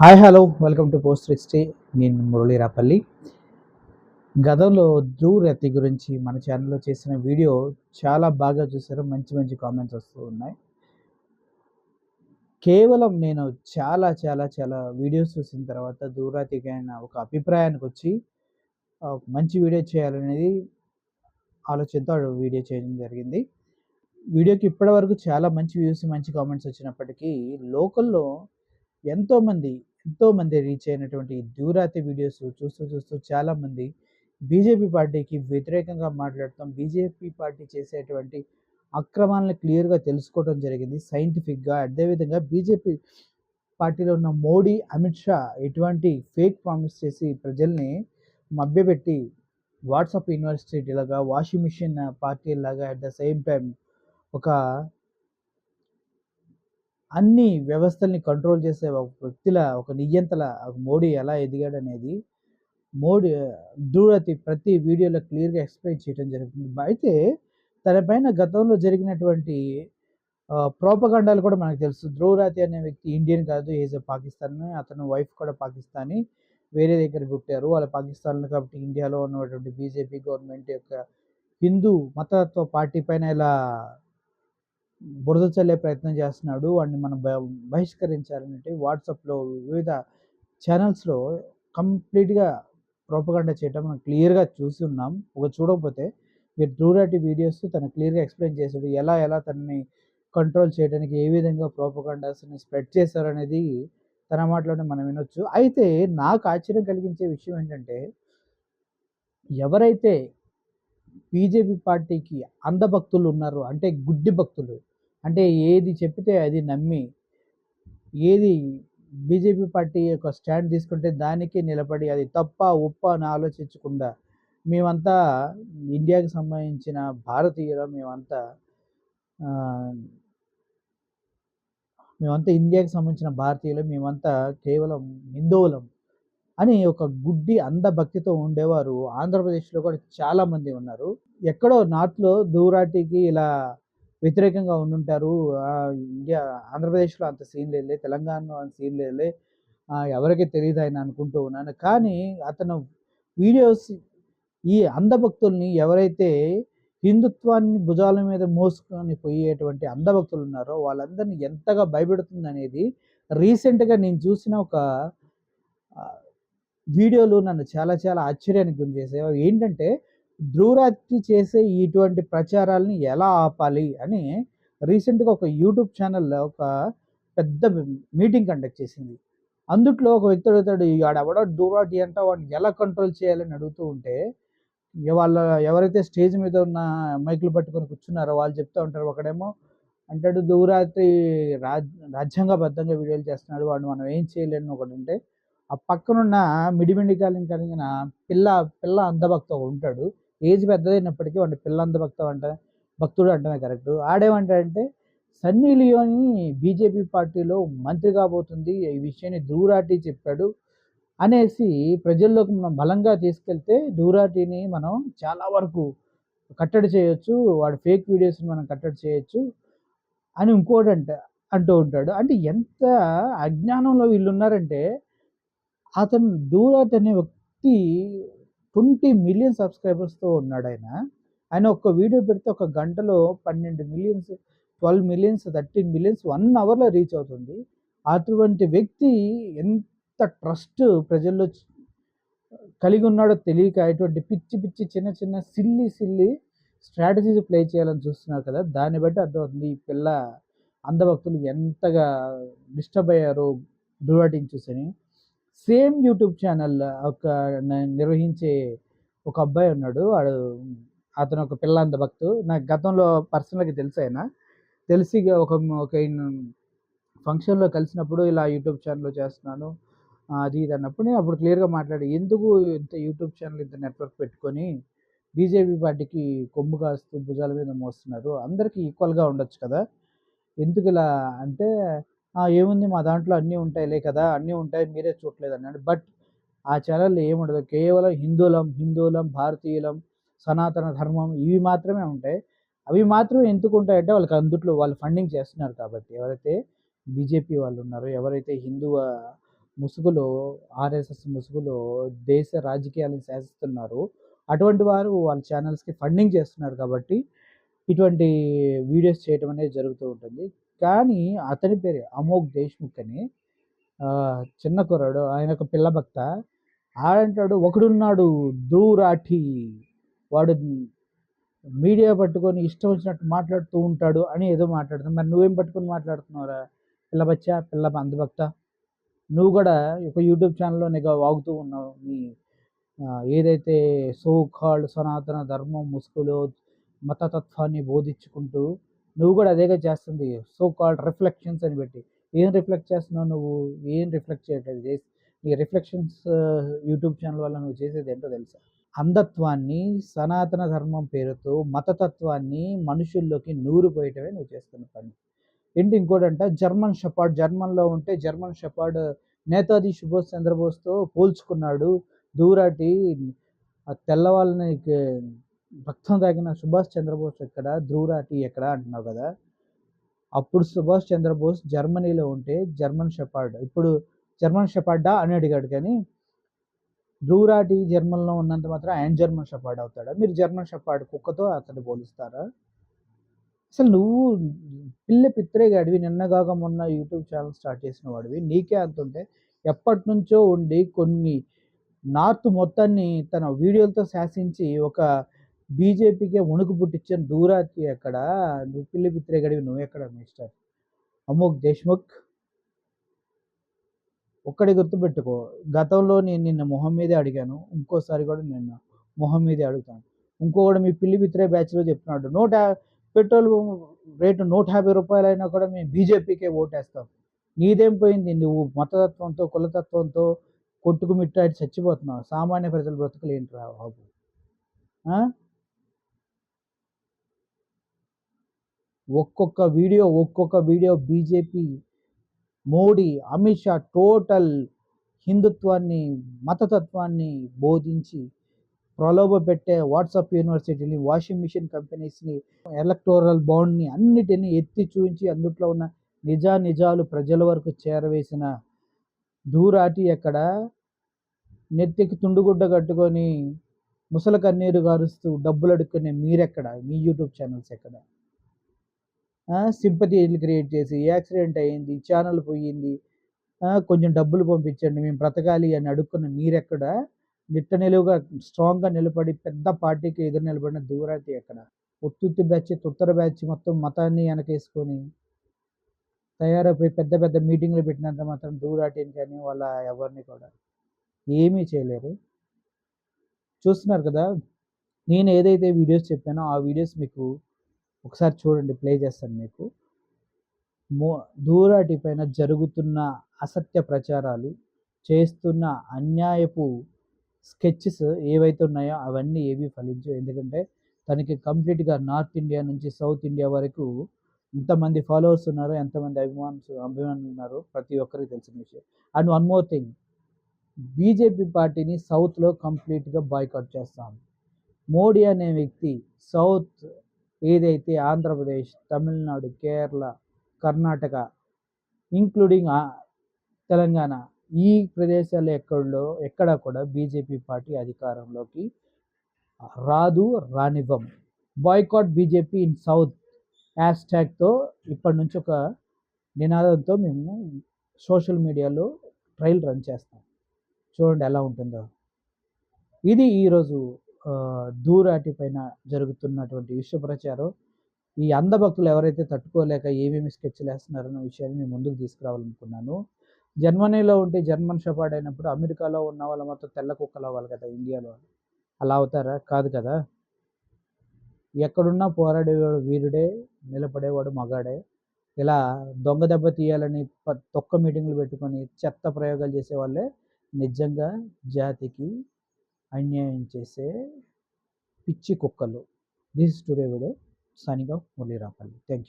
Hi hello welcome to post sixty నేను మురళీరాపల్లి గతంలో ధ్రువ్ రతి గురించి మన ఛానల్లో చేసిన వీడియో చాలా బాగా చూసారు మంచి మంచి కామెంట్స్ వస్తూ ఉన్నాయి. కేవలం నేను చాలా చాలా చాలా వీడియోస్ చూసిన తర్వాత ధ్రువరాతికి ఒక అభిప్రాయానికి వచ్చి మంచి వీడియో చేయాలనేది ఆలోచనతో ఆ వీడియో చేయడం జరిగింది. వీడియోకి ఇప్పటివరకు చాలా మంచి వ్యూస్ మంచి కామెంట్స్ వచ్చినప్పటికీ లోకల్లో ఎంతోమంది ఎంతోమంది రీచ్ అయినటువంటి దూరాతి వీడియోస్ చూస్తూ చూస్తూ చాలామంది బీజేపీ పార్టీకి వ్యతిరేకంగా మాట్లాడటం బీజేపీ పార్టీ చేసేటువంటి అక్రమాలను క్లియర్గా తెలుసుకోవడం జరిగింది. సైంటిఫిక్గా అదేవిధంగా బీజేపీ పార్టీలో ఉన్న మోడీ అమిత్ షా ఎటువంటి ఫేక్ ప్రామిస్ చేసి ప్రజల్ని మభ్యపెట్టి వాట్సాప్ యూనివర్సిటీ లాగా వాషింగ్ మిషన్ పార్టీ లాగా అట్ ద సేమ్ టైం ఒక అన్ని వ్యవస్థల్ని కంట్రోల్ చేసే ఒక వ్యక్తిలా ఒక నియంతల మోడీ ఎలా ఎదిగాడు అనేది మోడీ దూరతి ప్రతి వీడియోలో క్లియర్గా ఎక్స్ప్లెయిన్ చేయడం జరుగుతుంది. అయితే తన పైన గతంలో జరిగినటువంటి ప్రోపగండాలు కూడా మనకు తెలుసు. ధ్రువరాతి అనే వ్యక్తి ఇండియన్ కాదు ఈజ్ ఎ పాకిస్తాన్. అతను వైఫ్ కూడా పాకిస్తానీ. వేరే దగ్గర పుట్టారు. వాళ్ళ పాకిస్తాన్లో కాబట్టి ఇండియాలో ఉన్నటువంటి బీజేపీ గవర్నమెంట్ యొక్క హిందూ మతత్వ పార్టీ పైన ఇలా బురద చల్లే ప్రయత్నం చేస్తున్నాడు. వాడిని మనం బ బహిష్కరించాలనంటే వాట్సాప్లో వివిధ ఛానల్స్లో కంప్లీట్గా ప్రోపగండా చేయటం మనం క్లియర్గా చూసి ఉన్నాం ఒక చూడకపోతే మీరు దూరాటి వీడియోస్ తను క్లియర్గా ఎక్స్ప్లెయిన్ చేశాడు. ఎలా ఎలా తనని కంట్రోల్ చేయడానికి ఏ విధంగా ప్రోపగండాస్ని స్ప్రెడ్ చేశారు అనేది తన మాటలోనే మనం వినొచ్చు. అయితే నాకు ఆశ్చర్యం కలిగించే విషయం ఏంటంటే ఎవరైతే బీజేపీ పార్టీకి అంధభక్తులు ఉన్నారు అంటే గుడ్డి భక్తులు అంటే ఏది చెప్తే అది నమ్మి ఏది బీజేపీ పార్టీ యొక్క స్టాండ్ తీసుకుంటే దానికి నిలబడి అది తప్ప ఉప్ప అని ఆలోచించకుండా మేమంతా ఇండియాకి సంబంధించిన భారతీయులు మేమంతా మేమంతా ఇండియాకి సంబంధించిన భారతీయులు మేమంతా కేవలం హిందువులం అని ఒక గుడ్డి అందభక్తితో ఉండేవారు. ఆంధ్రప్రదేశ్లో కూడా చాలామంది ఉన్నారు. ఎక్కడో నార్త్లో దూరాటికి ఇలా వ్యతిరేకంగా ఉండుంటారు. ఇండియా ఆంధ్రప్రదేశ్లో అంత సీన్ లేదులే తెలంగాణలో అంత సీన్ లేదులే ఎవరికి ఎవరికీ తెలియదు ఆయన అనుకుంటూ ఉన్నాను. కానీ అతను వీడియోస్ ఈ అంధభక్తుల్ని ఎవరైతే హిందుత్వాన్ని భుజాల మీద మోసుకొని పోయేటువంటి అంధభక్తులు ఉన్నారో వాళ్ళందరినీ ఎంతగా భయపెడుతుంది అనేది రీసెంట్గా నేను చూసిన ఒక వీడియోలు నన్ను చాలా చాలా ఆశ్చర్యానికి గురి చేసాయి ఏంటంటే ధ్రువరాత్రి చేసే ఇటువంటి ప్రచారాలని ఎలా ఆపాలి అని రీసెంట్గా ఒక యూట్యూబ్ ఛానల్లో ఒక పెద్ద మీటింగ్ కండక్ట్ చేసింది. అందుట్లో ఒక వ్యక్తి అడుగుతాడు ఆడెవడో ధ్రువరాటి అంటే వాడిని ఎలా కంట్రోల్ చేయాలని అడుగుతూ ఉంటే వాళ్ళ ఎవరైతే స్టేజ్ మీద ఉన్న మైకులు పట్టుకొని కూర్చున్నారో వాళ్ళు చెప్తూ ఉంటారు ఒకడేమో అంటాడు దూరాత్రి రాజ్ రాజ్యాంగబద్ధంగా వీడియోలు చేస్తున్నాడు వాడు మనం ఏం చేయలేని ఒకటి ఉంటే ఆ పక్కనున్న మిడిమిడి కాలం కలిగిన పిల్ల పిల్ల అందభక్త ఒకడు ఉంటాడు ఏజ్ పెద్దదైనప్పటికీ వాడిని పిల్లంత భక్తం అంట భక్తుడు అంటమే కరెక్ట్. ఆడేమంటాడంటే సన్నీ లియోని బీజేపీ పార్టీలో మంత్రి కాబోతుంది ఈ విషయాన్ని దూరాటి చెప్పాడు అనేసి ప్రజల్లోకి మనం బలంగా తీసుకెళ్తే దూరాటిని మనం చాలా వరకు కట్టడి చేయొచ్చు వాడు ఫేక్ వీడియోస్ని మనం కట్టడి చేయొచ్చు అని ఇంకోటి అంట అంటూ ఉంటాడు. అంటే ఎంత అజ్ఞానంలో వీళ్ళు ఉన్నారంటే అతను దూరాటి అనే వ్యక్తి ట్వంటీ మిలియన్ సబ్స్క్రైబర్స్తో ఉన్నాడు ఆయన ఆయన ఒక్క వీడియో పెడితే ఒక గంటలో పన్నెండు millions twelve millions thirteen millions one అవర్లో రీచ్ అవుతుంది. అటువంటి వ్యక్తి ఎంత ట్రస్ట్ ప్రజల్లో కలిగి ఉన్నాడో తెలియక ఇటువంటి పిచ్చి పిచ్చి చిన్న చిన్న సిల్లి సిల్లి స్ట్రాటజీస్ ప్లే చేయాలని చూస్తున్నారు కదా. దాన్ని బట్టి అర్థమవుతుంది ఈ పిల్ల అంధభక్తులు ఎంతగా డిస్టర్బ్ అయ్యారో దుర్వాటిని చూసని సేమ్ యూట్యూబ్ ఛానల్ ఒక నిర్వహించే ఒక అబ్బాయి ఉన్నాడు. వాడు అతను ఒక పిల్ల అంధభక్తు నాకు గతంలో పర్సనల్గా తెలుసు ఆయన. తెలిసి ఇక ఒక ఒక ఫంక్షన్లో కలిసినప్పుడు ఇలా యూట్యూబ్ ఛానల్లో చేస్తున్నాను అది ఇది అన్నప్పుడు నేను అప్పుడు క్లియర్గా మాట్లాడి ఎందుకు ఇంత యూట్యూబ్ ఛానల్ ఇంత నెట్వర్క్ పెట్టుకొని బీజేపీ పార్టీకి కొమ్ము కాస్తూ భుజాల మీద మోస్తున్నారు? అందరికీ ఈక్వల్గా ఉండొచ్చు కదా. ఎందుకు ఇలా అంటే ఏముంది? మా దాంట్లో అన్నీ ఉంటాయిలే కదా అన్నీ ఉంటాయి మీరే చూడలేదు అన్నాడు. బట్ ఆ ఛానల్లో ఏముండదు కేవలం హిందువులం హిందువులం భారతీయులం సనాతన ధర్మం ఇవి మాత్రమే ఉంటాయి. అవి మాత్రం ఎందుకు ఉంటాయంటే వాళ్ళకి అందుట్లో వాళ్ళు ఫండింగ్ చేస్తున్నారు కాబట్టి. ఎవరైతే బీజేపీ వాళ్ళు ఉన్నారో ఎవరైతే హిందూ ముసుగులో ఆర్ఎస్ఎస్ ముసుగులో దేశ రాజకీయాలను శాసిస్తున్నారు అటువంటి వారు వాళ్ళ ఛానల్స్కి ఫండింగ్ చేస్తున్నారు కాబట్టి ఇటువంటి వీడియోస్ చేయటం అనేది జరుగుతూ ఉంటుంది. కానీ అతని పేరే అమోఘ్ దేశ్ముఖ్ అని చిన్న కుర్రాడు ఆయన ఒక పిల్ల భక్త ఆడంటాడు ఒకడున్నాడు దూరాఠి వాడు మీడియా పట్టుకొని ఇష్టం వచ్చినట్టు మాట్లాడుతూ ఉంటాడు అని ఏదో మాట్లాడుతాను మరి నువ్వేం పట్టుకొని మాట్లాడుతున్నావురా? పిల్ల బచ్చా పిల్ల అందభక్త నువ్వు కూడా ఒక యూట్యూబ్ ఛానల్లో నీకు వాగుతూ ఉన్నావు. నీ ఏదైతే సో కాల్డ్ సనాతన ధర్మం ముసుగులో మతతత్వాన్ని బోధించుకుంటూ నువ్వు కూడా అదేగా చేస్తుంది. సో కాల్డ్ రిఫ్లెక్షన్స్ అని పెట్టి. ఏం రిఫ్లెక్ట్ చేస్తున్నావు నువ్వు? ఏం రిఫ్లెక్ట్ చేయట్లేదు? చేసి నీ రిఫ్లెక్షన్స్ యూట్యూబ్ ఛానల్ వల్ల నువ్వు చేసేది ఏంటో తెలుసా? అంధత్వాన్ని సనాతన ధర్మం పేరుతో మతతత్వాన్ని మనుషుల్లోకి నూరు పోయటమే నువ్వు చేస్తున్న పని. ఏంటి ఇంకోటంట జర్మన్ షపార్డ్ జర్మన్లో ఉంటే జర్మన్ షపార్డ్ నేతాజీ సుభాష్ చంద్రబోస్తో పోల్చుకున్నాడు. దూరాటి తెల్లవాళ్ళని రక్తం తాగిన సుభాష్ చంద్రబోస్ ఎక్కడ? ధ్రువరాటి ఎక్కడ? అంటున్నావు కదా. అప్పుడు సుభాష్ చంద్రబోస్ జర్మనీలో ఉంటే జర్మన్ షెపార్డ్. ఇప్పుడు జర్మన్ షెపార్డా అని అడిగాడు కానీ ధ్రువరాటి జర్మన్లో ఉన్నంత మాత్రం ఆయన జర్మన్ షెపార్డ్ అవుతాడా? మీరు జర్మన్ షెపార్డ్ కుక్కతో అతను పోలిస్తారా? అసలు నువ్వు పిల్ల పిత్రే గడివి నిన్నగాక మొన్న యూట్యూబ్ ఛానల్ స్టార్ట్ చేసిన వాడివి నీకే అంత ఉంటే ఎప్పటి నుంచో ఉండి కొన్ని నార్త్ మొత్తాన్ని తన వీడియోలతో శాసించి ఒక బీజేపీకే వణుకు పుట్టించిన దూరాతి ఎక్కడ నువ్వు పిల్లి పిత్రేగడివి నువ్వు ఎక్కడ మిస్టర్. అమోక్ దేశ్ముఖ్ ఒక్కడి గుర్తుపెట్టుకో గతంలో నేను నిన్న మొహం మీదే అడిగాను ఇంకోసారి కూడా నిన్న మొహం మీదే అడుగుతాను. ఇంకొకటి మీ పిల్లి పిత్రే బ్యాచ్లో చెప్తున్నాడు నూట పెట్రోల్ రేటు నూట యాభై రూపాయలు అయినా కూడా మేము బీజేపీకే ఓటేస్తాం. నీదేం పోయింది? నువ్వు మతతత్వంతో కులతత్వంతో కొట్టుకుమిట్టాడి చచ్చిపోతున్నావు. సామాన్య ప్రజల బ్రతుకులు ఏంటి రా బాబు ఒక్కొక్క వీడియో ఒక్కొక్క video BJP Modi Amit Shah total హిందుత్వాన్ని మతతత్వాన్ని బోధించి ప్రలోభ పెట్టే వాట్సాప్ యూనివర్సిటీని వాషింగ్ మిషన్ కంపెనీస్ని ఎలక్టోరల్ బాండ్ని అన్నిటినీ ఎత్తి చూపించి అందుట్లో ఉన్న నిజా నిజాలు ప్రజల వరకు చేరవేసిన దూరాటి ఎక్కడ? నెత్తికి తుండుగుడ్డ కట్టుకొని ముసల కన్నీరు గారుస్తూ డబ్బులు అడుక్కునే మీరెక్కడ? మీ యూట్యూబ్ ఛానల్స్ ఎక్కడ? సింపతి క్రియేట్ చేసి యాక్సిడెంట్ అయ్యింది ఛానల్ పోయింది కొంచెం డబ్బులు పంపించండి మేము బ్రతకాలి అని అడుక్కున్న మీరెక్కడ? నిట్ట నిలువుగా స్ట్రాంగ్గా నిలబడి పెద్ద పార్టీకి ఎదురు నిలబడిన దూరాటి ఎక్కడ? ఒత్తుత్తి బ్యాచ్ తుత్తర బ్యాచ్ మొత్తం మతాన్ని వెనకేసుకొని తయారైపోయి పెద్ద పెద్ద మీటింగ్లు పెట్టినంత మాత్రం దూరాటిని కానీ వాళ్ళ ఎవరిని కూడా ఏమీ చేయలేరు. చూస్తున్నారు కదా నేను ఏదైతే వీడియోస్ చెప్పానో ఆ వీడియోస్ మీకు ఒకసారి చూడండి ప్లే చేస్తాను మీకు. మో దూరాటి పైన జరుగుతున్న అసత్య ప్రచారాలు చేస్తున్న అన్యాయపు స్కెచెస్ ఏవైతే ఉన్నాయో అవన్నీ ఏవి ఫలించవు. ఎందుకంటే తనకి కంప్లీట్గా నార్త్ ఇండియా నుంచి సౌత్ ఇండియా వరకు ఎంతమంది ఫాలోవర్స్ ఉన్నారు ఎంతమంది అభిమానులు అభిమానులు ఉన్నారు ప్రతి ఒక్కరికి తెలిసిన విషయం. And one more thing BJP పార్టీని సౌత్లో కంప్లీట్గా బాయ్కాట్ చేస్తాం. మోడీ అనే వ్యక్తి సౌత్ ఏదైతే ఆంధ్రప్రదేశ్ తమిళనాడు కేరళ కర్ణాటక ఇంక్లూడింగ్ తెలంగాణ ఈ ప్రదేశాలు ఎక్కడో ఎక్కడ కూడా బీజేపీ పార్టీ అధికారంలోకి రాదు రానివ్వం. Boycott BJP in south. Hash ట్యాగ్తో ఇప్పటి నుంచి ఒక నినాదంతో మేము సోషల్ మీడియాలో ట్రయల్ రన్ చేస్తాం. చూడండి ఎలా ఉంటుందో. ఇది ఈరోజు దూరాటి పైన జరుగుతున్నటువంటి విశ్వ ప్రచారం ఈ అందభక్తులు ఎవరైతే తట్టుకోలేక ఏమేమి స్కెచ్లు వేస్తున్నారన్న విషయాన్ని నేను ముందుకు తీసుకురావాలనుకున్నాను. జర్మనీలో ఉంటే జర్మన్ షపాడ్ అయినప్పుడు అమెరికాలో ఉన్న వాళ్ళ మొత్తం తెల్ల కుక్కలు అవ్వాలి కదా ఇండియాలో. అలా అవుతారా? కాదు కదా. ఎక్కడున్నా పోరాడేవాడు వీరుడే నిలబడేవాడు మగాడే. ఇలా దొంగ దెబ్బ తీయాలని తొక్క మీటింగ్లు పెట్టుకొని చెత్త ప్రయోగాలు చేసేవాళ్ళే నిజంగా జాతికి అన్యాయం చేసే పిచ్చి కుక్కలు. దిస్ టుడే వీడియో సనిగా మురళీరాపల్లి థ్యాంక్ యూ